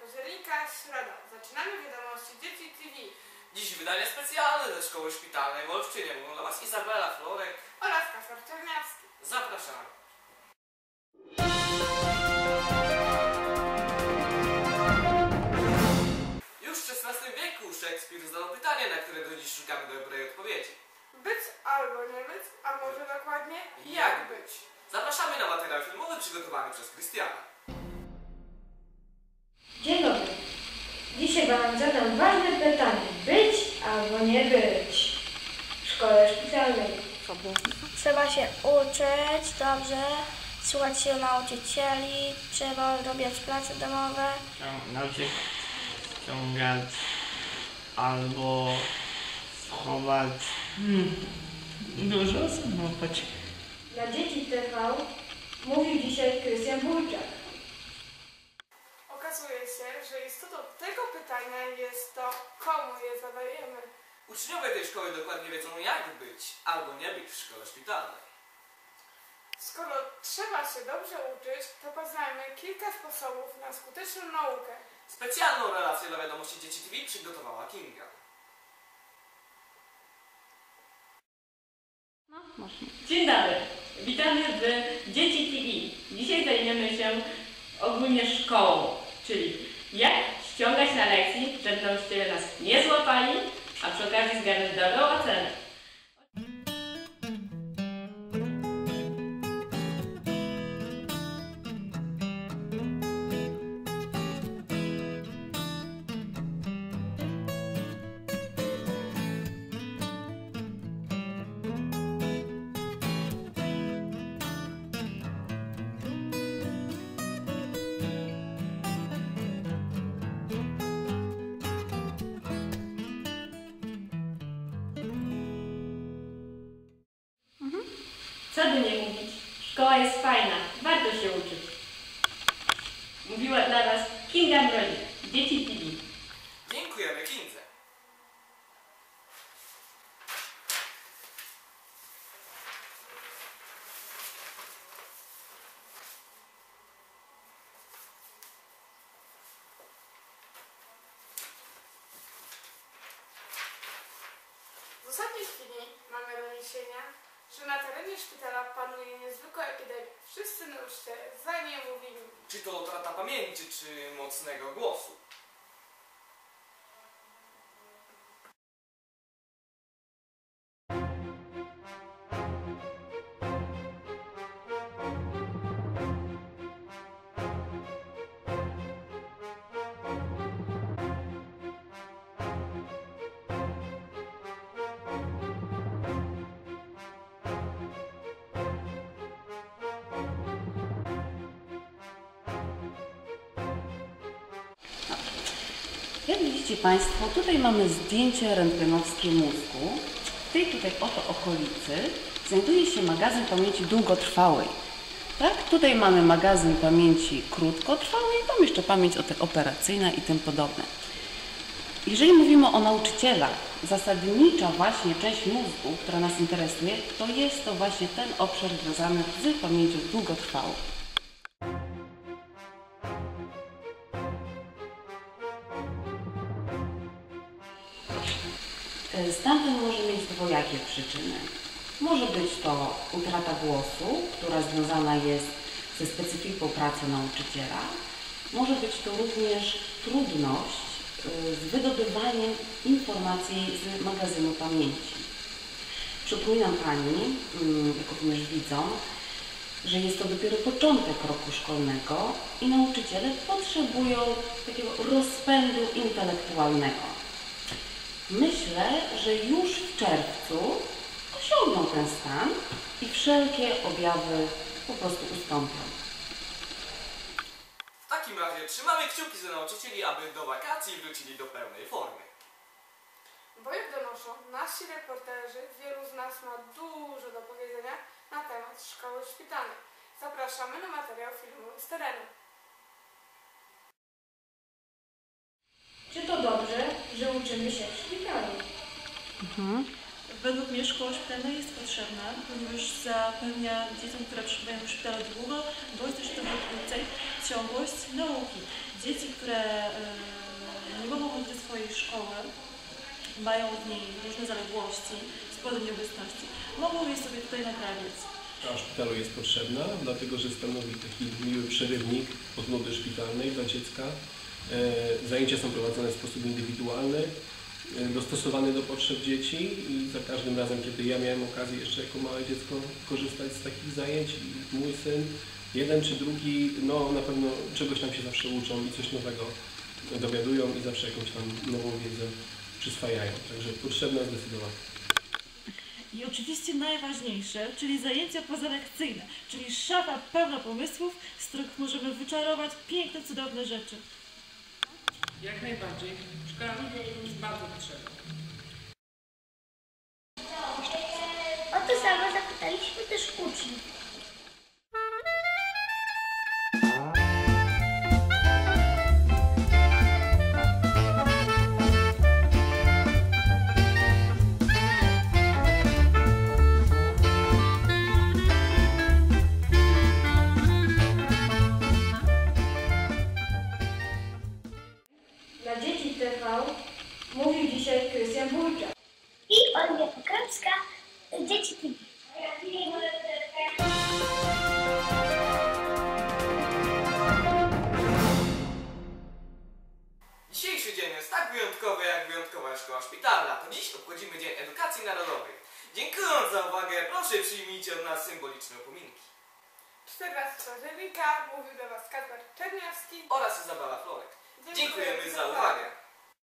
października, środa. Zaczynamy wiadomości Dzieci TV Dziś wydanie specjalne ze szkoły szpitalnej w Olsztynie. Mówią dla Was Izabela Florek. oraz Kasper Czerniawski. Zapraszamy. Już w XVI wieku Szekspir zadał pytanie, na które do dziś szukamy dobrej odpowiedzi. Być albo nie być, a może dokładnie Jak być? Zapraszamy na materiał filmowy przygotowany przez Krystiana. Dzień dobry. Dzisiaj Wam zadam ważne pytanie. Być albo nie być w szkole szpitalnej. Trzeba się uczyć dobrze, słuchać się nauczycieli, trzeba robić prace domowe. Nauczyć ściągać albo schować. Hmm. Dużo samochód. Dla dzieci TV mówił dzisiaj Krystian Wójczak. Okazuje się, że istotą pytania jest to, komu je zadajemy. Uczniowie tej szkoły dokładnie wiedzą, jak być albo nie być w szkole szpitalnej. Skoro trzeba się dobrze uczyć, to poznajmy kilka sposobów na skuteczną naukę. Specjalną relację dla wiadomości Dzieci TV przygotowała Kinga. Dzień dobry, witamy w Dzieci TV. Dzisiaj zajmiemy się ogólnie szkołą, czyli jak ściągać na lekcji, żeby nauczyciele nas nie złapali, a przy okazji zgarnąć dobrą ocenę. Co by nie mówić, szkoła jest fajna, warto się uczyć. Mówiła dla Was Kinga Mrozik, Dzieci TV. Dziękujemy Kindze. W ostatniej chwili mamy doniesienia, że na terenie szpitala panuje niezwykła epidemia. Wszyscy nauczyciele za nie mówili. Czy to utrata pamięci, czy mocnego głosu? Jak widzicie Państwo, tutaj mamy zdjęcie rentgenowskie mózgu. W tej tutaj oto okolicy znajduje się magazyn pamięci długotrwałej. Tak, tutaj mamy magazyn pamięci krótkotrwałej, tam jeszcze pamięć operacyjna i tym podobne. Jeżeli mówimy o nauczycielach, zasadnicza właśnie część mózgu, która nas interesuje, to jest to właśnie ten obszar związany z pamięcią długotrwałą. Stamtąd może mieć dwojakie przyczyny. Może być to utrata głosu, która związana jest ze specyfiką pracy nauczyciela. Może być to również trudność y, z wydobywaniem informacji z magazynu pamięci. Przypominam Pani, mm, jak również widzom, że jest to dopiero początek roku szkolnego i nauczyciele potrzebują takiego rozpędu intelektualnego. Myślę, że już w czerwcu osiągną ten stan i wszelkie objawy po prostu ustąpią. W takim razie trzymamy kciuki za nauczycieli, aby do wakacji wrócili do pełnej formy. Bo jak donoszą nasi reporterzy, wielu z nas ma dużo do powiedzenia na temat szkoły szpitalnej. Zapraszamy na materiał filmowy z terenu. Czy to dobrze, że uczymy się w szpitalu? Według mnie szkoła szpitalna jest potrzebna, ponieważ zapewnia dzieciom, które przebywają w szpitalu długo, bądź też to wykrócej ciągłość nauki. Dzieci, które e, nie mogą chodzić do swojej szkoły, mają w niej różne zaległości z powodu nieobecności, mogą je sobie tutaj naprawić. A szpitalu jest potrzebna, dlatego że stanowi taki miły przerywnik odmody szpitalnej dla dziecka. E, Zajęcia są prowadzone w sposób indywidualny, e, dostosowany do potrzeb dzieci i za każdym razem, kiedy ja miałem okazję jeszcze jako małe dziecko korzystać z takich zajęć i mój syn, jeden czy drugi, no na pewno czegoś tam się zawsze uczą i coś nowego dowiadują i zawsze jakąś tam nową wiedzę przyswajają. Także potrzebna zdecydowanie. I oczywiście najważniejsze, czyli zajęcia pozalekcyjne, czyli szafa pełna pomysłów, z których możemy wyczarować piękne, cudowne rzeczy. Jak najbardziej. Szkoła jest bardzo potrzebna. O to samo zapytaliśmy też uczniów. Dzisiejszy dzień jest tak wyjątkowy, jak wyjątkowa szkoła szpitalna. To dziś obchodzimy Dzień Edukacji Narodowej. Dziękując za uwagę, proszę przyjmijcie od nas symboliczne upominki. 14 października mówił do Was Kacper Czerniawski. Oraz Izabela Florek. Dziękujemy za uwagę.